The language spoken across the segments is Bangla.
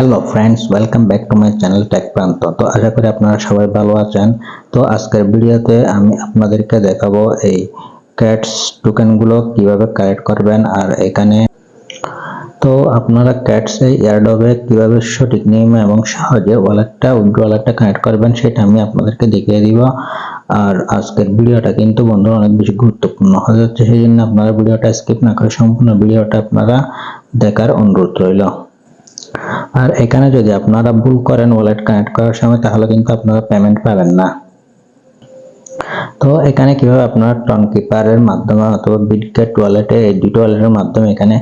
Hello friends welcome back to my channel tech Pranto তো আশা করি আপনারা সবাই ভালো আছেন। তো আজকের ভিডিওতে আমি আপনাদেরকে দেখাবো এই ক্যাটস টোকেনগুলো কীভাবে কালেক্ট করবেন আর এখানে তো আপনারা ক্যাটস এয়ারডবে কীভাবে সঠিক নিয়মে এবং সহজে ওয়ালেটটা উইথড্র ওয়ালেটটা কানেক্ট করবেন সেটা আমি আপনাদেরকে দেখিয়ে দিব। আর আজকের ভিডিওটা কিন্তু বন্ধুরা অনেক বেশি গুরুত্বপূর্ণ হয়ে যাচ্ছে। সেই জন্য আপনারা ভিডিওটা স্কিপ না করে সম্পূর্ণ ভিডিওটা আপনারা দেখার অনুরোধ রইল। আর এখানে যদি আপনারা ভুল করেন ওয়ালেট কানেক্ট করার সময়, তাহলে কিন্তু আপনারা পেমেন্ট পাবেন না। তো এখানে কীভাবে আপনারা টন কিপারের মাধ্যমে অথবা বিটগেট ওয়ালেটে এই দুটো ওয়ালেটের মাধ্যমে এখানে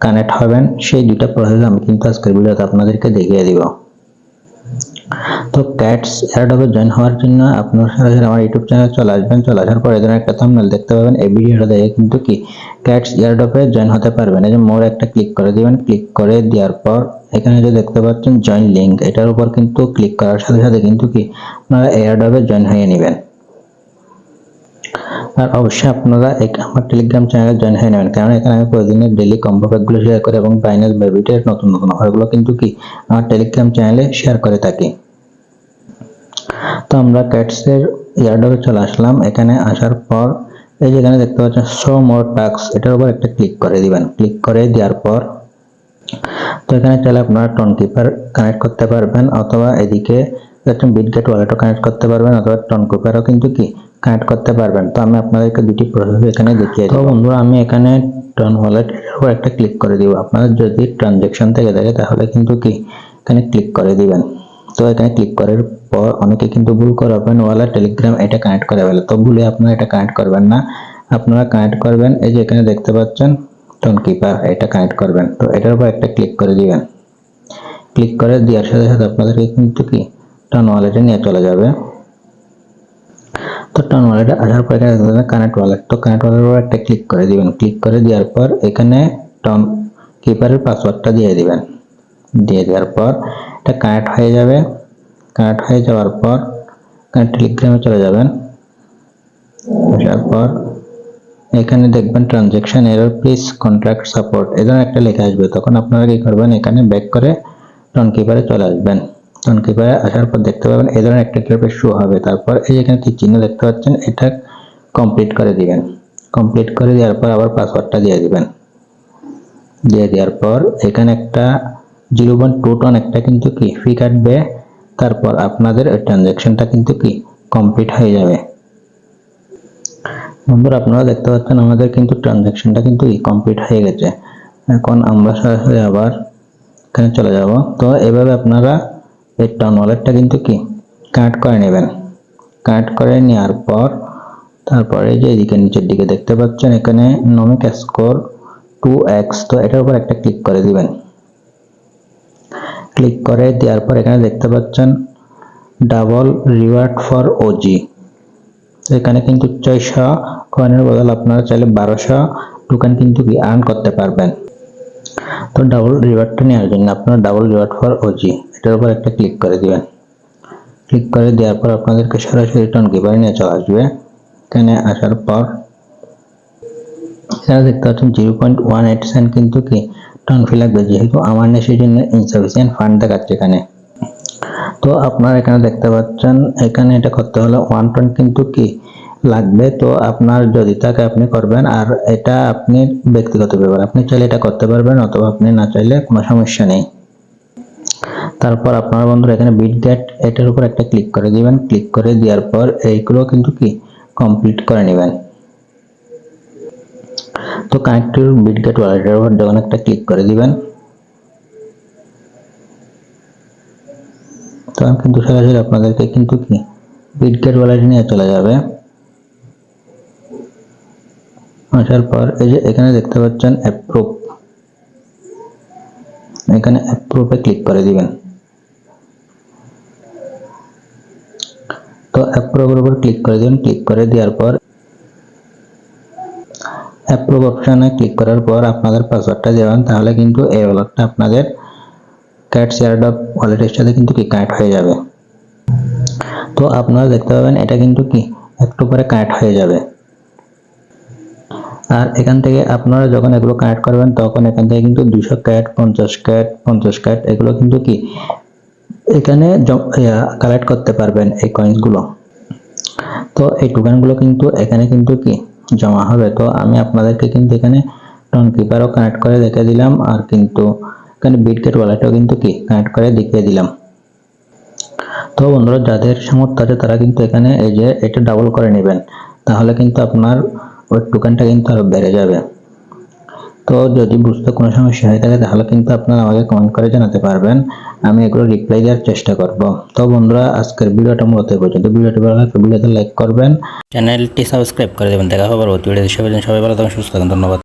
কানেক্ট হবেন, সেই দুটো প্রসেস আমি কিন্তু আজকের ভিডিওতে আপনাদেরকে দেখিয়ে দিব। তো ক্যাটস এয়ারডবে জয়েন হওয়ার জন্য আপনারা সরাসরি আমার ইউটিউব চ্যানেল চলে আসবেন। চলে আসার পর এখানে একটা থাম্বনেল দেখতে পাবেন। এই ভিডিওটা দেখে কিন্তু কি? ক্যাটস এয়ারডপে জয়েন হতে পারবেন। এই যে মোর একটা ক্লিক করে দিবেন। ক্লিক করে দেওয়ার পর এখানে যে দেখতে পাচ্ছেন জয়েন লিঙ্ক এটার উপর কিন্তু ক্লিক করার সাথে সাথে কিন্তু কি? আপনারা এয়ারডপে জয়েন হয়ে নেবেন। আর অবশ্যই আপনারা আমার টেলিগ্রাম চ্যানেলে জয়েন হয়ে নেবেন। কারণ এখানে আমি প্রতিদিনের ডেলি কম্বো প্যাকগুলো শেয়ার করি এবং বাইনাস বেবিটের নতুন নতুন অফারগুলো কিন্তু কি আমার টেলিগ্রাম চ্যানেলে শেয়ার করে থাকি। তো আমরা ক্যাটসের ইয়ার্ডবে চলে আসলাম। এখানে আসার পর এই যেখানে দেখতে পাচ্ছেন শো মোর টাক্স এটার উপর একটা ক্লিক করে দিবেন। ক্লিক করে দেওয়ার পর তো এখানে চাইলে আপনারা টন কিপার কানেক্ট করতে পারবেন অথবা এদিকে বিটগেট ওয়ালেটও কানেক্ট করতে পারবেন অথবা টন কিপারও কিন্তু কি কানেক্ট করতে পারবেন। তো আমি আপনাদেরকে দুটি প্রসেস এখানে দেখিয়ে দেবো। বন্ধুরা আমি এখানে টন ওয়ালেট উপর একটা ক্লিক করে দিব। আপনাদের যদি ট্রানজেকশন থেকে থাকে তাহলে কিন্তু কি? এখানে ক্লিক করে দিবেন। তো এখানে ক্লিক করার পর অনেকে কিন্তু ভুল করবেন। ওয়ালা টেলিগ্রাম এটা কানেক্ট করে ফেলে। তো ভুলে আপনারা এটা কানেক্ট করবেন না। আপনারা কানেক্ট করবেন। এই যে এখানে দেখতে পাচ্ছেন টন কিপার এটা কানেক্ট করবেন। তো এটার উপর একটা ক্লিক করে দিবেন। ক্লিক করে দেওয়ার সাথে সাথে আপনাদেরকে কিন্তু কি? টন ওয়ালেটে নিয়ে চলে যাবে। টন ওয়ালেটে আসার পর এখানে কানেক্ট ওয়ালেট তো কানেক্ট ওয়ালেটের উপর একটা ক্লিক করে দিবেন। ক্লিক করে দেওয়ার পর এখানে টন কিপারের পাসওয়ার্ডটা দিয়ে দিবেন। দিয়ে দেওয়ার পর এটা কানেক্ট হয়ে যাবে। কানেক্ট হয়ে যাওয়ার পর টেলিগ্রামে চলে যাবেন। আসার পর এখানে দেখবেন transaction error please contract support ধরনের একটা লেখা আসবে। তখন আপনারা কি করবেন? এখানে ব্যাক করে টন কিপারে চলে আসবেন। টন কিপারে আসার পর দেখতে পাবেন এই ধরনের একটা টাইপের শো হবে। তারপর এই যেখানে তীর চিহ্ন দেখতে পাচ্ছেন, এটা কমপ্লিট করে দিবেন। কমপ্লিট করে দেওয়ার পর আবার পাসওয়ার্ডটা দিয়ে দিবেন। দিয়ে দেওয়ার পর এখানে একটা জিরো পয়েন্ট টু টন একটা কিন্তু কি ফি কাটবে। তারপর আপনাদের ট্রানজ্যাকশনটা কিন্তু কি কমপ্লিট হয়ে যাবে। বন্ধুরা, আপনারা দেখতে পাচ্ছেন আমাদের কিন্তু ট্রানজ্যাকশনটা কিন্তু কমপ্লিট হয়ে গেছে। এখন আমরা সরাসরি আবার এখানে চলে যাব। তো এভাবে আপনারা এই টাউন ওয়ালেটটা কিন্তু কি? কানেক্ট করে নেবেন। কাট করে নেওয়ার পর তারপরে যে এদিকে নিচের দিকে দেখতে পাচ্ছেন, এখানে নমিক স্কোর টু এক্স তো এটার উপর একটা ক্লিক করে দিবেন। ক্লিক করে দেওয়ার পর এখানে দেখতে পাচ্ছেন ডাবল রিওয়ার্ড ফর ওজি এখানে কিন্তু ছয়শো কয়েনের বদল আপনারা চাইলে বারোশো টোকেন কিন্তু কি আর্ন করতে পারবেন। তো ডাবল রিওয়ার্ডটা নেওয়ার জন্য আপনারা ডাবল রিওয়ার্ড ফর ওজি এটার উপর একটা ক্লিক করে দিবেন। ক্লিক করে দেওয়ার পর আপনাদেরকে সরাসরি টন গিভারে নিয়ে চলে আসবে। এখানে আসার পর এখানে দেখতে পাচ্ছেন zero point one eight cent কিন্তু কি টন ফি লাগবে যেহেতু আমার নেই সেই জন্য ইনসাফিসিয়েন্ট ফান্ড দেখাচ্ছে এখানে। তো আপনারা এখানে দেখতে পাচ্ছেন, এখানে এটা করতে হলে ওয়ান টন কিন্তু কি লাগবে। তো আপনার যদি থাকে আপনি করবেন, আর এটা আপনি ব্যক্তিগত ব্যাপার, আপনি চাইলে এটা করতে পারবেন, অথবা আপনি না চাইলে কোনো সমস্যা নেই। তারপর আপনার বন্ধুরা এখানে বিট গেট এটার উপর একটা ক্লিক করে দিবেন। ক্লিক করে দেওয়ার পর এইগুলো কিন্তু কি? কমপ্লিট করে নেবেন। তো কানেক্ট টু বিটগেট ওয়ালেটের উপর যখন একটা ক্লিক করে দিবেন, তখন কিন্তু সরাসরি আপনাদেরকে কিন্তু কি? বিটগেট ওয়ালেটে নিয়ে চলে যাবে। আসার পর এই যে এখানে দেখতে পাচ্ছেন অ্যাপ্রুভ এখানে অ্যাপ্রুভে ক্লিক করে দিবেন। তো অ্যাপ্রুভের উপর ক্লিক করে দিবেন। ক্লিক করে দেওয়ার পর অ্যাপ্রুভ অপশানে ক্লিক করার পর আপনাদের পাসওয়ার্ডটা দেবেন। তাহলে কিন্তু এই ওয়ালেটটা আপনাদের ক্যাট শেয়ার ডপ ওয়ালেটের সাথে কিন্তু কি কানেক্ট হয়ে যাবে। তো আপনারা দেখতে পাবেন এটা কিন্তু কি? একটু পরে কানেক্ট হয়ে যাবে। আর এখান থেকে আপনারা যখন এগুলো কানেক্ট করবেন, তখন এখান থেকে কিন্তু দুইশো ক্যাট পঞ্চাশ ক্যাট পঞ্চাশ ক্যাট এগুলো কিন্তু কি? এখানে কালেক্ট করতে পারবেন এই কয়েন্সগুলো তো এই টোকেনগুলো কিন্তু এখানে কিন্তু কি? জমা হবে। তো আমি আপনাদেরকে কিন্তু এখানে টন কিপারও কানেক্ট করে দেখে দিলাম, আর কিন্তু এখানে বিটগেট ওয়ালেটও কিন্তু কি? কানেক্ট করে দেখিয়ে দিলাম। তো বন্ধুরা, যাদের সামর্থ্য আছে তারা কিন্তু এখানে এই যে এটা ডাবল করে নেবেন। তাহলে কিন্তু আপনার ওই টোকেনটা কিন্তু আরও বেড়ে যাবে। তো যদি বুঝতে কোনো সমস্যা হয়ে থাকে, তাহলে কিন্তু আপনারা আমাকে কমেন্ট করে জানাতে পারবেন। আমি এগুলো রিপ্লাই দেওয়ার চেষ্টা করব। তো বন্ধুরা, আজকের ভিডিওটা মূলত পর্যন্ত। ভিডিওটি ভালো লাগলে ভিডিওতে লাইক করবেন। চ্যানেলটি সাবস্ক্রাইব করে দেবেন। দেখা হবে পরবর্তী ভিডিও সবাই ভালো থাকুন, সুস্থ থাকুন। ধন্যবাদ।